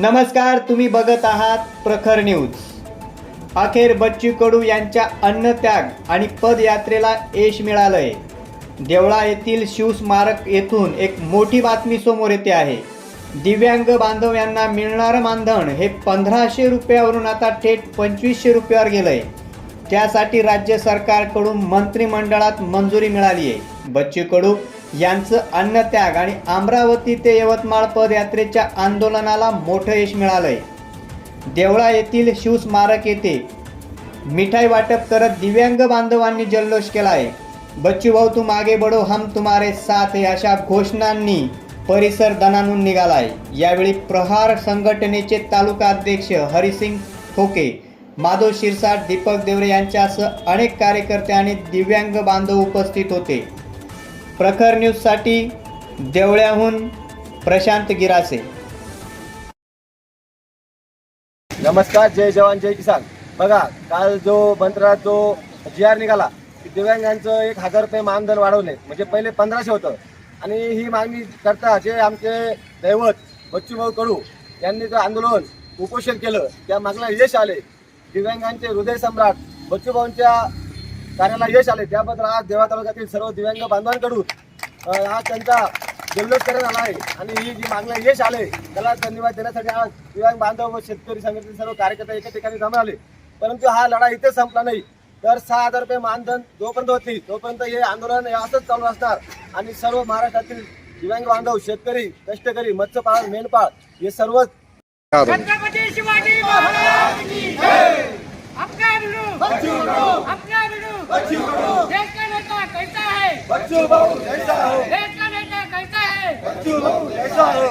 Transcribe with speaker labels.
Speaker 1: नमस्कार तुम्ही बघत आहात प्रखर न्यूज. अखेर बच्चू कडू यांच्या अन्नत्याग आणि पदयात्रेला यश मिळालंय. देवळा येथील शिवस्मारक येथून एक मोठी बातमी समोर येते आहे. दिव्यांग बांधव यांना मिळणारं मानधन हे पंधराशे रुपयावरून आता थेट पंचवीसशे रुपयावर गेलंय. त्यासाठी राज्य सरकारकडून मंत्रिमंडळात मंजुरी मिळाली आहे बच्चू कडू यांचं अन्नत्याग आणि अमरावती ते यवतमाळ पदयात्रेच्या आंदोलनाला मोठं यश मिळालंय. देवळा येथील शिवस्मारक येथे मिठाई वाटप करत दिव्यांग बांधवांनी जल्लोष केला आहे बच्चू भाऊ तू मागे बडो हम तुम्हारे साथ हे अशा घोषणांनी परिसर दणानून निघालाय. यावेळी प्रहार संघटनेचे तालुका अध्यक्ष हरिसिंग खोके माधव शिरसाट दीपक देवरे यांच्यासह अनेक कार्यकर्ते आणि दिव्यांग बांधव उपस्थित होते. प्रखर न्यूजसाठी देवळ्याहून प्रशांत गिरासे.
Speaker 2: नमस्कार जय जवान जय किसान. बघा काल जो मंत्रालयात जो जी आर निघाला की दिव्यांगांचं एक हजार रुपये मानधन वाढवले. म्हणजे पहिले पंधराशे होतं. आणि ही मागणी करता जे आमचे दैवत बच्चूभाऊ कडू यांनी जे आंदोलन उपोषण केलं त्या मागला यश आले. दिव्यांगांचे हृदय सम्राट बच्चूभाऊंच्या कार्याला यश आले त्याबद्दल आज देवा तालुक्यातील सर्व दिव्यांग बांधवांकडून आज त्यांचा जल्लोष करण्यात आला आहे. आणि ही जी मागण्या यश आले त्याला धन्यवाद देण्यासाठी आज दिव्यांग बांधव व शेतकरी संघटनेचे सर्व कार्यकर्ते एका ठिकाणी जमा आले परंतु हा लढा इथे संपला नाही. तर सहा हजार रुपये मानधन जोपर्यंत होती तोपर्यंत हे आंदोलन असंच चालू असणार. आणि सर्व महाराष्ट्रातील दिव्यांग बांधव शेतकरी कष्टकरी मत्स्यपालन मेंढपाळ हे सर्व
Speaker 3: बच्चू बाबू देश का नेता कैसा है बच्चू बाबू कैसा है देश का नेता कैसा है
Speaker 2: बच्चू बाबू कैसा है